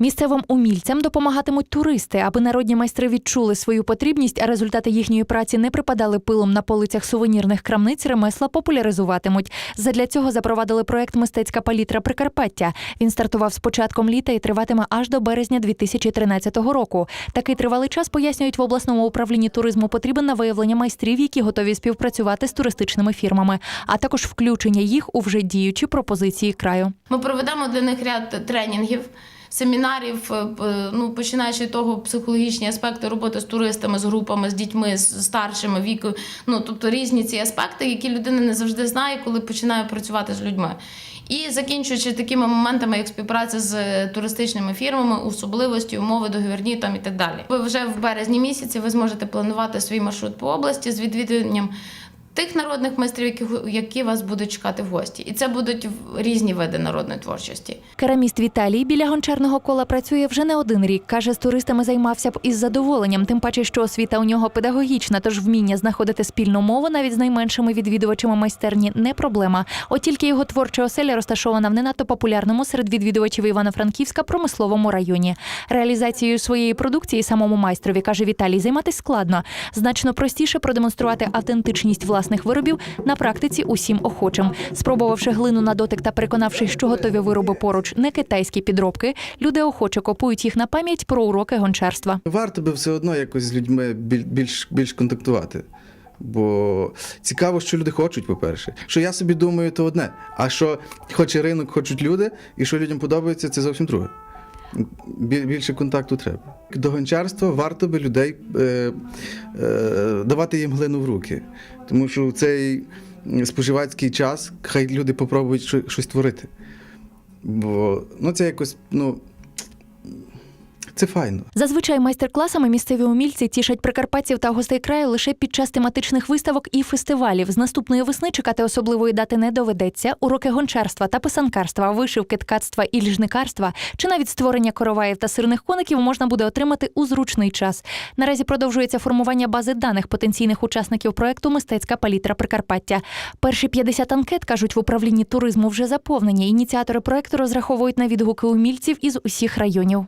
Місцевим умільцям допомагатимуть туристи, аби народні майстри відчули свою потрібність, а результати їхньої праці не припадали пилом на полицях сувенірних крамниць. Ремесла популяризуватимуть. Задля цього запровадили проект Мистецька палітра Прикарпаття. Він стартував з початком літа і триватиме аж до березня 2013 року. Такий тривалий час пояснюють в обласному управлінні туризму потрібен на виявлення майстрів, які готові співпрацювати з туристичними фірмами, а також включення їх у вже діючі пропозиції краю. Ми проведемо для них ряд тренінгів. Семінарів, е, ну починаючи від того, психологічні аспекти роботи з туристами, з групами, з дітьми, з старшими віку. Ну тобто різні ці аспекти, які людина не завжди знає, коли починає працювати з людьми. І закінчуючи такими моментами, як співпраця з е, туристичними фірмами, особливості, умови договірні там і так далі. Ви вже в березні місяці ви зможете планувати свій маршрут по області з відвідуванням тих народних майстрів, які, які вас будуть чекати в гості. І це будуть різні види народної творчості. Кераміст Віталій біля гончарного кола працює вже не один рік. каже, з туристами займався б із задоволенням, тим паче, що освіта у нього педагогічна, тож вміння знаходити спільну мову навіть з найменшими відвідувачами майстерні не проблема. От тільки його творча оселя розташована в не надто популярному серед відвідувачів Івано-Франківська промисловому районі. Реалізацією своєї продукції самому майстрові каже Віталій, займатись складно. Значно простіше продемонструвати автентичність власних виробів на практиці усім охочим. Спробувавши глину на дотик та переконавшись, що готові вироби поруч не китайські підробки, люди охоче купують їх на пам'ять про уроки гончарства. Варто би все одно якось з людьми більш, більш контактувати. Бо цікаво, що люди хочуть, по-перше. Що я собі думаю, то одне. А що хоче ринок, хочуть люди, і що людям подобається, це зовсім друге. Бі- Більше контакту треба. До гончарства варто би людей е, е, давати їм глину в руки. Тому що в цей споживацький час хай люди попробують щось творити. Бо ну, це якось, ну, це файно. Зазвичай майстер-класами місцеві умільці тішать прикарпатців та гостей краю лише під час тематичних виставок і фестивалів. З наступної весни чекати особливої дати не доведеться. Уроки гончарства та писанкарства, вишивки, ткацтва і ліжникарства чи навіть створення короваїв та сирних коників можна буде отримати у зручний час. Наразі продовжується формування бази даних потенційних учасників проекту Мистецька палітра Прикарпаття. Перші 50 анкет кажуть в управлінні туризму вже заповнені. Ініціатори проекту розраховують на відгуки умільців із усіх районів.